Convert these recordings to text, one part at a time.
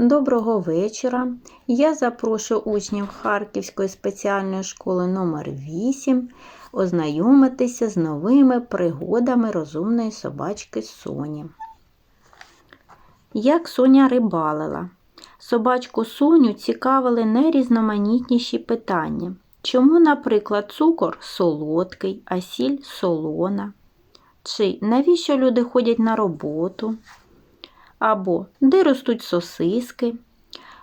Доброго вечора. Я запрошую учнів Харківської спеціальної школи номер 8 ознайомитися з новими пригодами розумної собачки Соні. Як Соня рибалила? Собачку Соню цікавили найрізноманітніші питання. Чому, наприклад, цукор солодкий, а сіль солона? Чи навіщо люди ходять на роботу? Або де ростуть сосиски.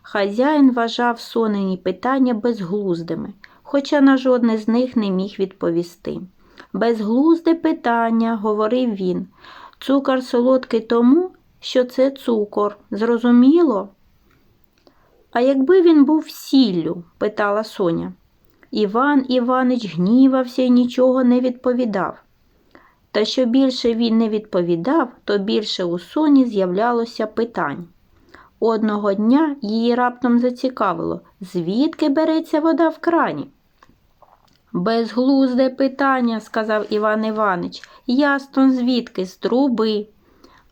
Хазяїн вважав сонені питання безглуздими, хоча на жодне з них не міг відповісти. Безглузде питання, говорив він. Цукор солодкий тому, що це цукор. Зрозуміло? А якби він був сіллю? питала Соня. Іван Іванич гнівався і нічого не відповідав. Та що більше він не відповідав, то більше у соні з'являлося питань. Одного дня її раптом зацікавило, звідки береться вода в крані. Безглузде питання, сказав Іван Іванич. Ясно, звідки? З труби.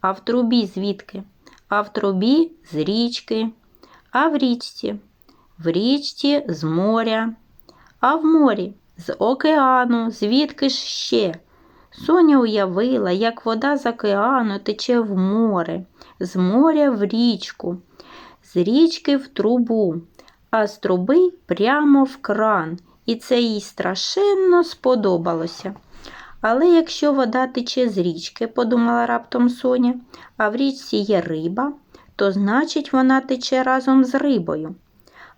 А в трубі звідки? А в трубі з річки. А в річці? В річці з моря. А в морі з океану, звідки ж ще? Соня уявила, як вода з океану тече в море, з моря в річку, з річки в трубу, а з труби прямо в кран, і це їй страшенно сподобалося. Але якщо вода тече з річки, подумала раптом Соня, а в річці є риба, то значить вона тече разом з рибою.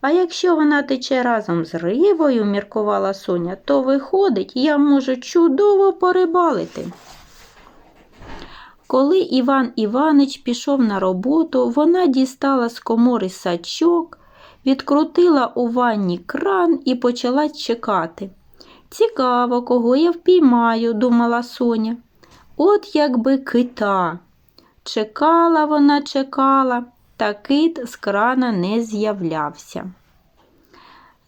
А якщо вона тече разом з рибою, міркувала Соня, то виходить, я можу чудово порибалити. Коли Іван Іванич пішов на роботу, вона дістала з комори сачок, відкрутила у ванні кран і почала чекати. Цікаво, кого я впіймаю, думала Соня. От якби кита. Чекала вона, чекала та кит з крана не з'являвся.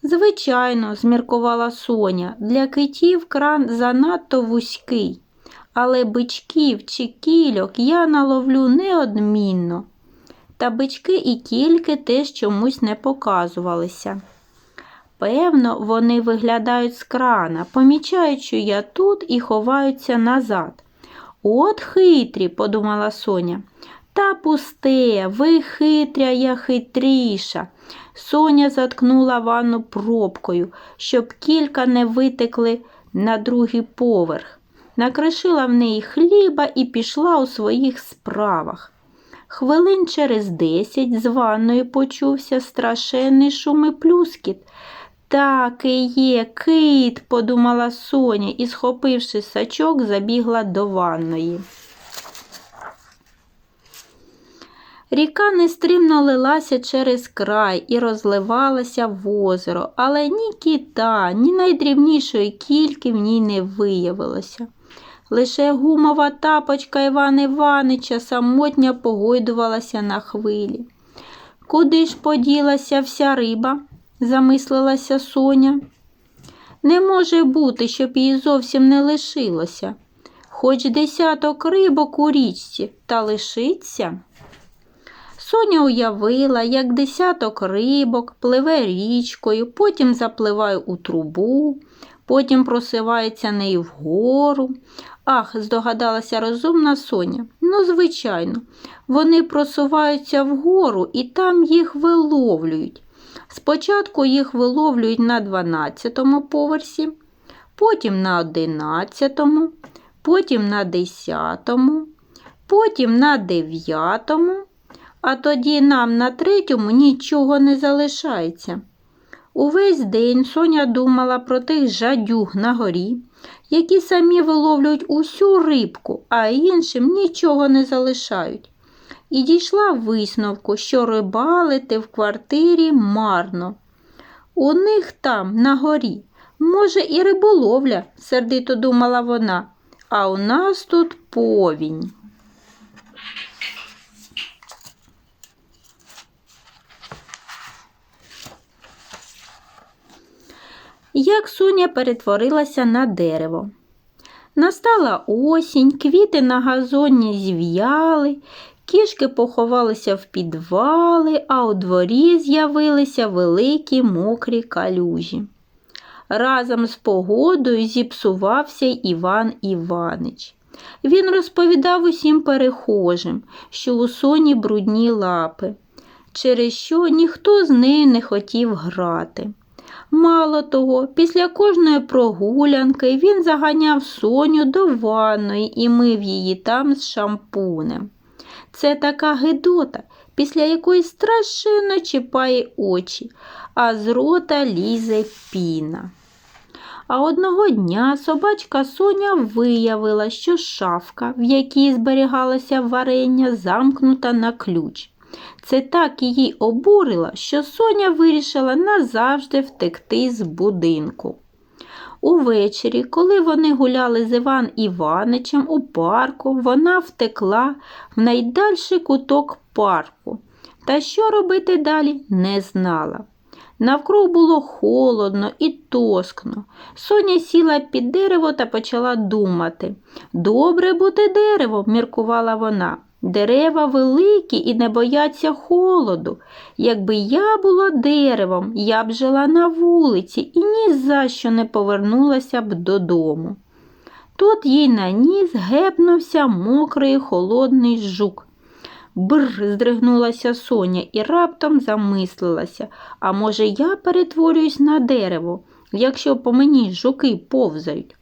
Звичайно, зміркувала Соня, для китів кран занадто вузький, але бичків чи кільок я наловлю неодмінно. Та бички і кільки теж чомусь не показувалися. Певно, вони виглядають з крана, помічають, що я тут і ховаються назад. От хитрі, подумала Соня. Та пусте, ви хитря, я хитріша. Соня заткнула ванну пробкою, щоб кілька не витекли на другий поверх. Накришила в неї хліба і пішла у своїх справах. Хвилин через десять з ванною почувся страшенний шум і плюскіт. Так і є, кит, подумала Соня і, схопивши сачок, забігла до ванної. Ріка нестримно лилася через край і розливалася в озеро, але ні кіта, ні найдрібнішої кільки в ній не виявилося. Лише гумова тапочка Івана Іванича самотня погойдувалася на хвилі. Куди ж поділася вся риба? замислилася Соня. Не може бути, щоб її зовсім не лишилося. Хоч десяток рибок у річці, та лишиться. Соня уявила, як десяток рибок пливе річкою, потім запливає у трубу, потім просивається нею вгору. Ах, здогадалася розумна Соня. Ну, звичайно, вони просуваються вгору і там їх виловлюють. Спочатку їх виловлюють на 12-му поверсі, потім на 11-му, потім на 10-му, потім на 9-му, а тоді нам на третьому нічого не залишається. Увесь день Соня думала про тих жадюг на горі, які самі виловлюють усю рибку, а іншим нічого не залишають. І дійшла висновку, що рибалити в квартирі марно. У них там, на горі, може, і риболовля, сердито думала вона, а у нас тут повінь. Як Соня перетворилася на дерево. Настала осінь, квіти на газоні зів'яли, Кішки поховалися в підвали, а у дворі з'явилися великі мокрі калюжі. Разом з погодою зіпсувався Іван Іванич. Він розповідав усім перехожим, що у соні брудні лапи, через що ніхто з нею не хотів грати. Мало того, після кожної прогулянки він заганяв соню до ванної і мив її там з шампунем. Це така гидота, після якої страшенно чіпає очі, а з рота лізе піна. А одного дня собачка Соня виявила, що шафка, в якій зберігалося варення, замкнута на ключ. Це так її обурило, що Соня вирішила назавжди втекти з будинку. Увечері, коли вони гуляли з Іван Іваничем у парку, вона втекла в найдальший куток парку. Та що робити далі, не знала. Навкруг було холодно і тоскно. Соня сіла під дерево та почала думати. Добре бути деревом, міркувала вона. Дерева великі і не бояться холоду. Якби я була деревом, я б жила на вулиці і ні за що не повернулася б додому. Тут їй на ніс гепнувся мокрий холодний жук. Бр, здригнулася Соня і раптом замислилася, а може, я перетворююсь на дерево, якщо по мені жуки повзають.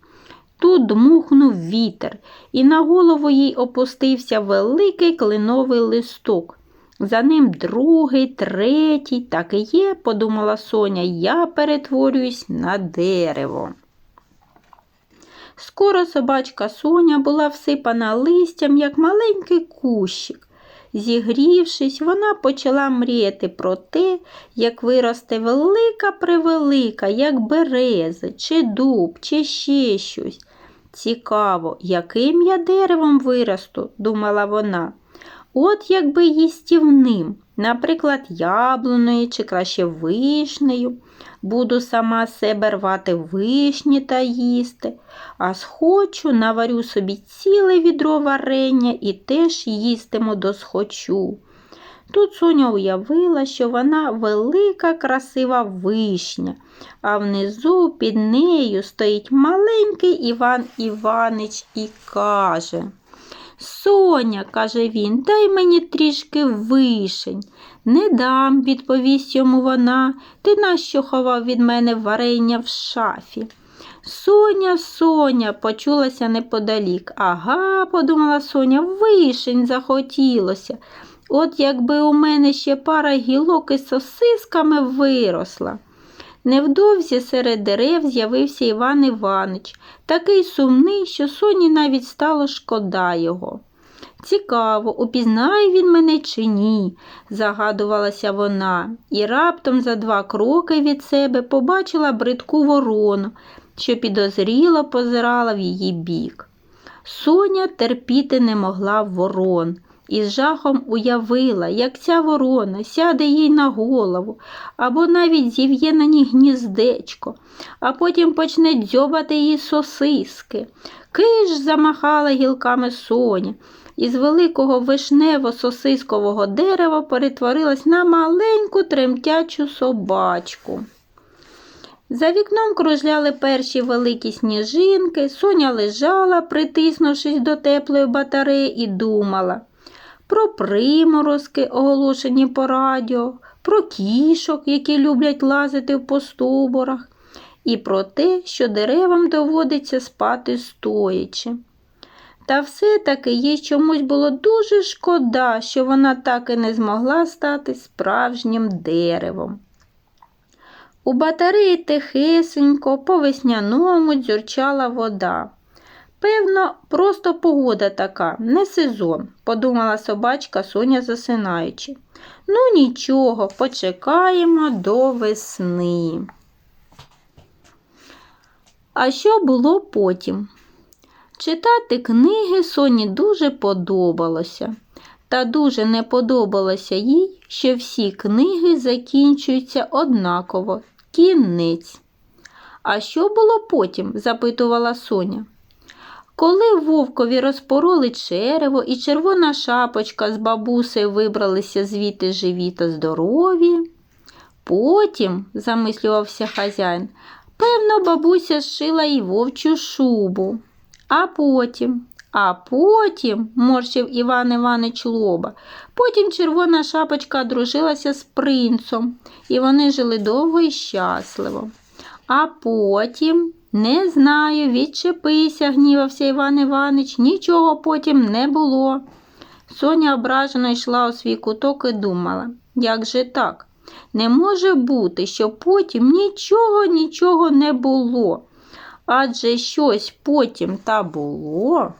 Тут дмухнув вітер, і на голову їй опустився великий клиновий листок. За ним другий, третій, так і є, подумала Соня, я перетворююсь на дерево. Скоро собачка Соня була всипана листям, як маленький кущик. Зігрівшись, вона почала мріяти про те, як виросте велика превелика, як берези, чи дуб, чи ще щось. Цікаво, яким я деревом виросту, думала вона. От якби їстівним, наприклад, яблуною чи краще вишнею. Буду сама себе рвати вишні та їсти, а схочу, наварю собі ціле відро варення і теж їстиму досхочу. Тут Соня уявила, що вона велика, красива вишня, а внизу під нею стоїть маленький Іван Іванич і каже Соня, каже він, дай мені трішки вишень. Не дам, відповість йому вона, ти нащо ховав від мене варення в шафі? Соня, Соня, почулася неподалік. Ага, подумала Соня, вишень захотілося. От якби у мене ще пара гілок із сосисками виросла. Невдовзі серед дерев з'явився Іван Іванич, такий сумний, що Соні навіть стало шкода його. Цікаво, упізнає він мене чи ні, загадувалася вона, і раптом за два кроки від себе побачила бридку ворону, що підозріло позирала в її бік. Соня терпіти не могла ворон і з жахом уявила, як ця ворона сяде їй на голову або навіть зів'є на ній гніздечко, а потім почне дзьобати її сосиски. Киш замахала гілками соня. Із великого вишнево-сосискового дерева перетворилась на маленьку тремтячу собачку. За вікном кружляли перші великі сніжинки, Соня лежала, притиснувшись до теплої батареї, і думала про приморозки, оголошені по радіо, про кішок, які люблять лазити по стовбурах, і про те, що деревам доводиться спати стоячи. Та все-таки їй чомусь було дуже шкода, що вона так і не змогла стати справжнім деревом. У батареї тихесенько, по весняному дзюрчала вода. Певно, просто погода така, не сезон, подумала собачка Соня засинаючи. Ну, нічого, почекаємо до весни. А що було потім? Читати книги Соні дуже подобалося, та дуже не подобалося їй, що всі книги закінчуються однаково кінець. А що було потім? запитувала Соня. Коли вовкові розпороли черево, і червона шапочка з бабусею вибралися звідти живі та здорові. Потім, замислювався хазяїн, певно, бабуся зшила й вовчу шубу. А потім, а потім, морщив Іван Іванич лоба, потім червона шапочка одружилася з принцом, і вони жили довго і щасливо. А потім, не знаю, відчепися, гнівався Іван Іванич, нічого потім не було. Соня ображено йшла у свій куток і думала, як же так? Не може бути, що потім нічого, нічого не було. Адже щось потім та було.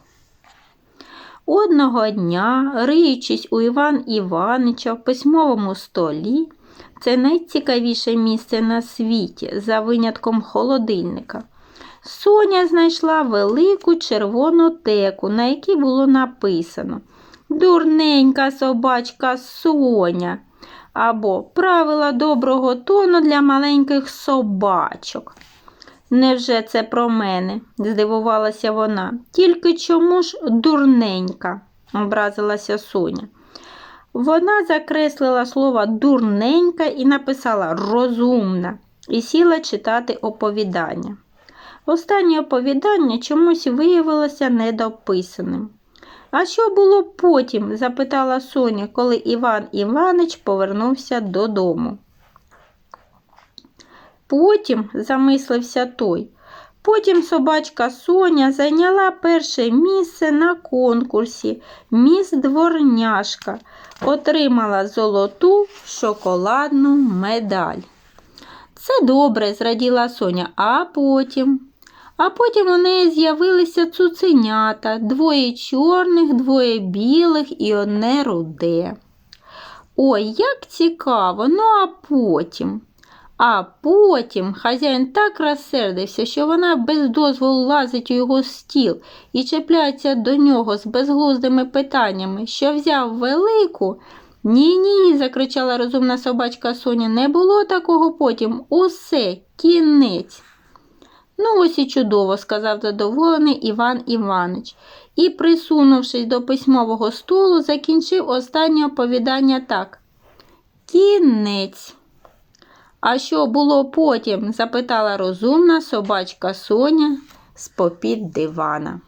Одного дня, риючись у Іван Іванича в письмовому столі, це найцікавіше місце на світі за винятком холодильника. Соня знайшла велику червону теку, на якій було написано Дурненька собачка Соня або Правила доброго тону для маленьких собачок. Невже це про мене? здивувалася вона. Тільки чому ж дурненька? образилася Соня. Вона закреслила слово дурненька і написала розумна і сіла читати оповідання. Останнє оповідання чомусь виявилося недописаним. А що було потім? запитала Соня, коли Іван Іванич повернувся додому. Потім, замислився той, потім собачка Соня зайняла перше місце на конкурсі Міс Дворняшка, отримала золоту шоколадну медаль. Це добре, зраділа Соня, а потім. А потім у неї з'явилися цуценята, двоє чорних, двоє білих і одне руде. Ой, як цікаво, ну а потім. А потім хазяїн так розсердився, що вона без дозволу лазить у його стіл і чіпляється до нього з безглуздими питаннями, що взяв велику. Ні, ні, закричала розумна собачка Соня, не було такого потім. Усе, кінець. Ну, ось і чудово, сказав задоволений Іван Іванич і, присунувшись до письмового столу, закінчив останнє оповідання так. Кінець. А що було потім? запитала розумна собачка Соня з попід дивана.